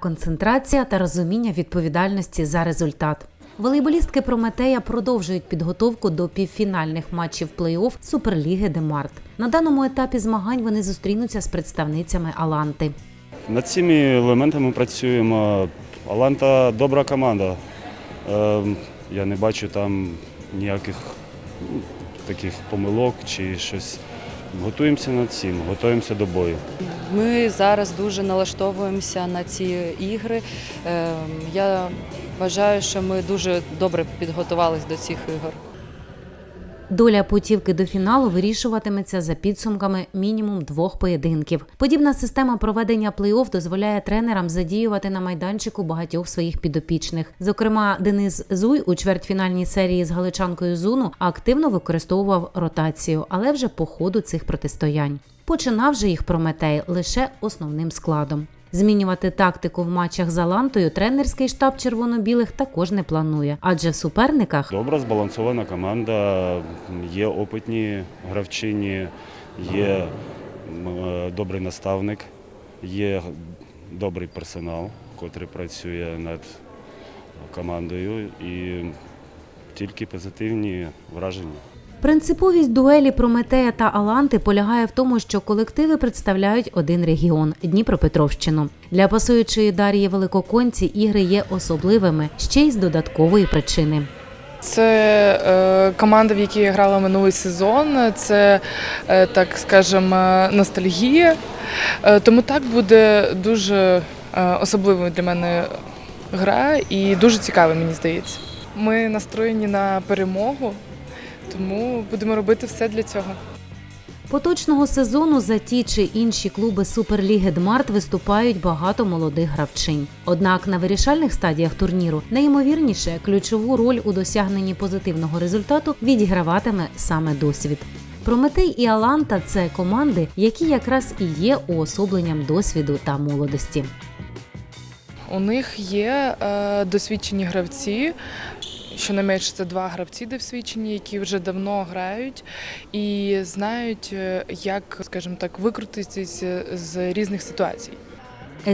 концентрація та розуміння відповідальності за результат. Волейболістки Прометея продовжують підготовку до півфінальних матчів плей-офф Суперліги Демарт. На даному етапі змагань вони зустрінуться з представницями Аланти. Над цими елементами працюємо. Аланта добра команда. Е, Я не бачу там ніяких ну, таких помилок чи щось. Готуємося над цим, готуємося до бою. Ми зараз дуже налаштовуємося на ці ігри. Ем, Я вважаю, що ми дуже добре підготувалися до цих ігор. Доля путівки до фіналу вирішуватиметься за підсумками мінімум двох поєдинків. Подібна система проведення плей-офф дозволяє тренерам задіювати на майданчику багатьох своїх підопічних. Зокрема, Денис Зуй у чвертьфінальній серії з галичанкою Зуну активно використовував ротацію, але вже по ходу цих протистоянь. Починав же їх Прометей лише основним складом. Змінювати тактику в матчах з Алантою тренерський штаб червоно-білих також не планує, адже в суперниках Добра збалансована команда, є опитні гравчині, є е, добрий наставник, є добрий персонал, котрий працює над командою і тільки позитивні враження. Принциповість дуелі Прометея та Аланти полягає в тому, що колективи представляють один регіон Дніпропетровщину. Для пасуючої Дар'ї Великоконці ігри є особливими ще й з додаткової причини. Це е, команда, в якій я грала минулий сезон. Це, е, так скажемо, е, ностальгія. Тому так буде дуже особливою для мене гра і дуже цікава, мені здається. Ми настроєні на перемогу, тому будемо робити все для цього. Поточного сезону за ті чи інші клуби Суперліги Дмарт виступають багато молодих гравчинь. Однак на вирішальних стадіях турніру найімовірніше ключову роль у досягненні позитивного результату відіграватиме саме досвід. Прометей і Аланта це команди, які якраз і є уособленням досвіду та молодості. У них є е, досвідчені гравці. Щонайменше це два гравці досвідчені, які вже давно грають і знають, е, як, скажімо так, викрутитися з різних ситуацій.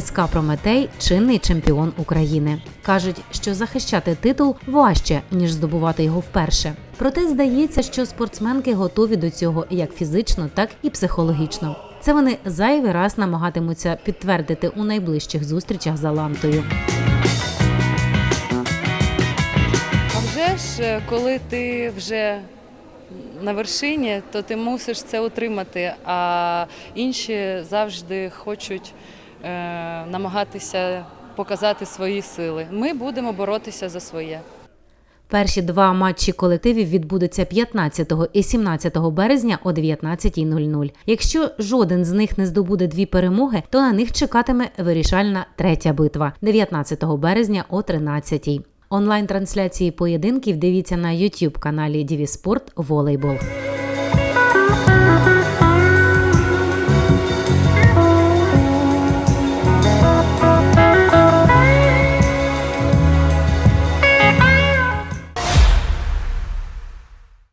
СК Прометей чинний чемпіон України. кажуть, що захищати титул важче ніж здобувати його вперше. Проте здається, що спортсменки готові до цього як фізично, так і психологічно. Це вони зайвий раз намагатимуться підтвердити у найближчих зустрічах з Алантою. Ж, е, коли ти вже на вершині, то ти мусиш це утримати, а інші завжди хочуть е, намагатися показати свої сили. Ми будемо боротися за своє. Перші два матчі колективів відбудуться 15 і 17 березня о 19.00. Якщо жоден з них не здобуде дві перемоги, то на них чекатиме вирішальна третя битва 19 березня о 13.00. Онлайн-трансляції поєдинків дивіться на YouTube каналі Дівіспорт Волейбол.